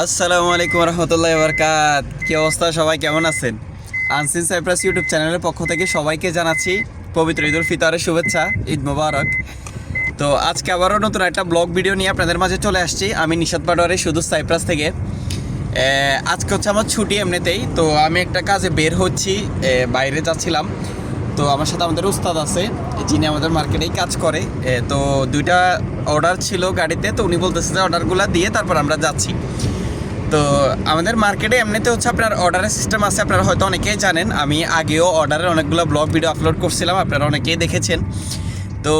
আসসালামু আলাইকুম রহমতুল্লাহ বরকাত। কি অবস্থা সবাই? কেমন আছেন? আনসিন সাইপ্রাস ইউটিউব চ্যানেলের পক্ষ থেকে সবাইকে জানাচ্ছি পবিত্র ঈদুল ফিতরের শুভেচ্ছা, ঈদ মোবারক। তো আজকে আবারও নতুন একটা ব্লগ ভিডিও নিয়ে আপনাদের মাঝে চলে আসছি। আমি নিশাদ পাটোয়ারি শুধু সাইপ্রাস থেকে। আজকে হচ্ছে আমার ছুটি এমনিতেই। তো আমি একটা কাজে বের হচ্ছি বাইরে যাচ্ছিলাম। তো আমার সাথে আমাদের উস্তাদ আছে, যিনি আমাদের মার্কেটেই কাজ করে। তো দুইটা অর্ডার ছিল গাড়িতে। তো উনি বলতেছে যে অর্ডারগুলো দিয়ে তারপর আমরা যাচ্ছি। তো আমাদের মার্কেটে এমনিতে হচ্ছে আপনার অর্ডারের সিস্টেম আছে, আপনারা হয়তো অনেকেই জানেন। আমি আগেও অর্ডারের অনেকগুলো ব্লগ ভিডিও আপলোড করছিলাম, আপনারা অনেকেই দেখেছেন। তো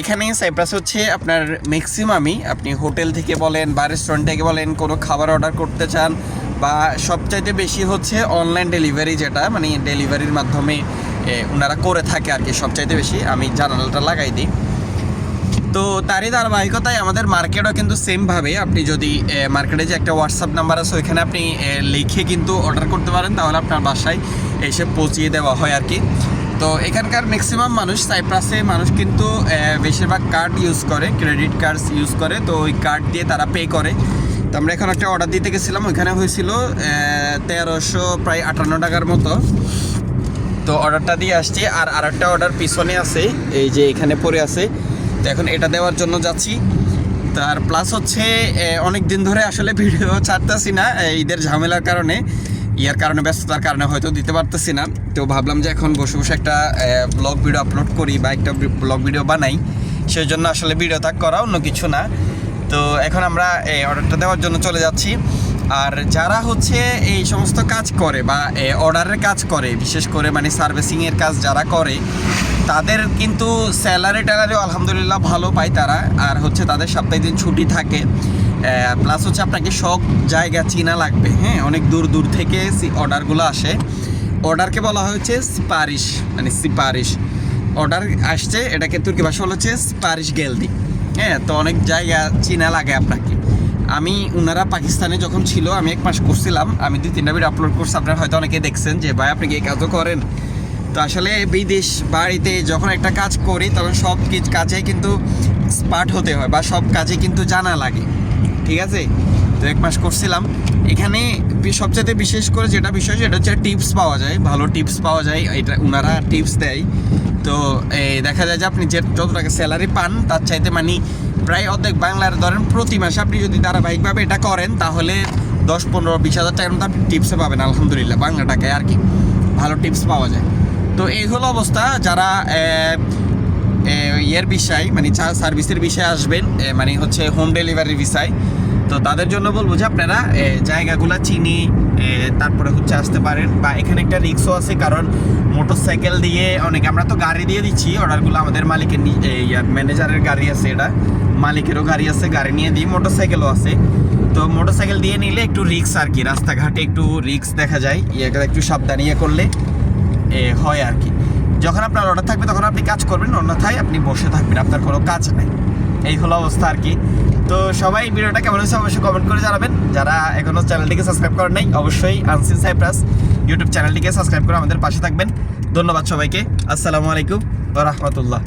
এখানে সাইপ্রাস হচ্ছে আপনার ম্যাক্সিমামই আপনি হোটেল থেকে বলেন বা রেস্টুরেন্ট থেকে বলেন, কোনো খাবার অর্ডার করতে চান বা সবচাইতে বেশি হচ্ছে অনলাইন ডেলিভারি যেটা মানে ডেলিভারির মাধ্যমে ওনারা করে থাকে আর কি, সবচাইতে বেশি। আমি জানালাটা লাগাই দিই। তো তারই ধারাবাহিকতায় আমাদের মার্কেটও কিন্তু সেমভাবে আপনি যদি মার্কেটে যে একটা হোয়াটসঅ্যাপ নাম্বার আছে, ওইখানে আপনি লিখে কিন্তু অর্ডার করতে পারেন। তাহলে আপনার বাসায় এসে পৌঁছিয়ে দেওয়া হয় আর কি। তো এখানকার ম্যাক্সিমাম মানুষ সাইপ্রাসে মানুষ কিন্তু বেশিরভাগ কার্ড ইউজ করে ক্রেডিট কার্ড ইউজ করে। তো ওই কার্ড দিয়ে তারা পে করে। তো আমরা এখন একটা অর্ডার দিতে গেছিলাম। ওইখানে হয়েছিল তেরোশো প্রায় আটান্ন টাকার মতো। তো অর্ডারটা দিয়ে আসছি। আর আরেকটা অর্ডার পিছনে আছে। এই যে এখানে পড়ে আছে তো এখন এটা দেওয়ার জন্য যাচ্ছি। তার প্লাস হচ্ছে অনেক দিন ধরে আসলে ভিডিও ছাড়তেছি না ঈদের ঝামেলার কারণে। ইয়ার কারণে, ব্যস্ততার কারণে হয়তো দিতে পারতেছি না। তো ভাবলাম যে এখন বসে বসে একটা ব্লগ ভিডিও আপলোড করি বা একটা ব্লগ ভিডিও বানাই। সেই জন্য আসলে ভিডিও তাক করা অন্য কিছু না। তো এখন আমরা এই অর্ডারটা দেওয়ার জন্য চলে যাচ্ছি। আর যারা হচ্ছে এই সমস্ত কাজ করে বা অর্ডারের কাজ করে, বিশেষ করে মানে সার্ভিসিংয়ের কাজ যারা করে তাদের কিন্তু স্যালারি ট্যালারিও আলহামদুলিল্লাহ ভালো পায় তারা। আর হচ্ছে তাদের সপ্তাহে দিন ছুটি থাকে। প্লাস হচ্ছে আপনাকে সব জায়গা চিনা লাগবে। হ্যাঁ অনেক দূর দূর থেকে অর্ডারগুলো আসে। অর্ডারকে বলা হয়েছে সিপারিশ। মানে সিপারিশ। অর্ডার আসছে এটাকে তুর্কি ভাষা বলা হচ্ছে স্পারিশ গেলদি। হ্যাঁ তো অনেক জায়গা চিনা লাগে আপনাকে। আমি ওনারা পাকিস্তানে যখন ছিল, আমি এক মাস করছিলাম। আমি দুই তিনটা ভিডিও আপলোড করছি। আপনারা হয়তো অনেকে দেখছেন যে, ভাই, আপনি কি এই কাজও করেন? তো আসলে বিদেশ বাড়িতে যখন একটা কাজ করি, তখন সব কাজে কিন্তু স্পার্ট হতে হয় বা সব কাজে কিন্তু জানা লাগে। ঠিক আছে? তো এক মাস করছিলাম। এখানে সবচেয়ে বিশেষ করে যেটা বিষয়, সেটা হচ্ছে টিপস পাওয়া যায়, ভালো টিপস পাওয়া যায়। এটা ওনারা টিপস দেয়। তো দেখা যায় যে আপনি যে যত টাকা স্যালারি পান, তার চাইতে মানে প্রায় অর্ধেক বাংলার, ধরেন প্রতি মাসে আপনি যদি ধারাবাহিকভাবে এটা করেন, তাহলে দশ, পনেরো, বিশ হাজার টাকার মতো আপনি টিপসে পাবেন, আলহামদুলিল্লাহ, বাংলা টাকায় আর কি। ভালো টিপস পাওয়া যায়। তো এই হলো অবস্থা। যারা ইয়ের বিষয় মানে সার্ভিসের বিষয়ে আসবেন মানে হচ্ছে হোম ডেলিভারির বিষয়, তো তাদের জন্য বলব যে আপনারা জায়গাগুলা চিনি তারপরে হচ্ছে আসতে পারেন, বা এখানে একটা রিক্সও আছে, কারণ মোটর সাইকেল দিয়ে অনেকে, আমরা তো গাড়ি দিয়ে দিচ্ছি অর্ডারগুলো আমাদের মালিকের ইয়ার ম্যানেজারের গাড়ি আছে এটা, মালিকেরও গাড়ি আছে, গাড়ি নিয়ে দিই মোটর সাইকেলও আছে, তো মোটর সাইকেল দিয়ে নিলে একটু রিক্স আর কি, রাস্তাঘাটে একটু রিক্স দেখা যায়, ইয়েটা একটু সাবধান ইয়ে করলে হয় আর কি। যখন আপনার অর্ডার থাকবে, তখন আপনি কাজ করবেন, অন্যথায় আপনি বসে থাকবেন, আপনার কোনো কাজ নেই। এই হলো অবস্থা আর কি। তো সবাই ভিডিওটা কেমন হয়েছে অবশ্যই কমেন্ট করে জানাবেন। যারা এখনও চ্যানেলটিকে সাবস্ক্রাইব করেন নাই, অবশ্যই আনসিন সাইপ্রাস ইউটিউব চ্যানেলটিকে সাবস্ক্রাইব করে আমাদের পাশে থাকবেন। ধন্যবাদ সবাইকে। আসসালামু আলাইকুম রহমতুল্লাহ।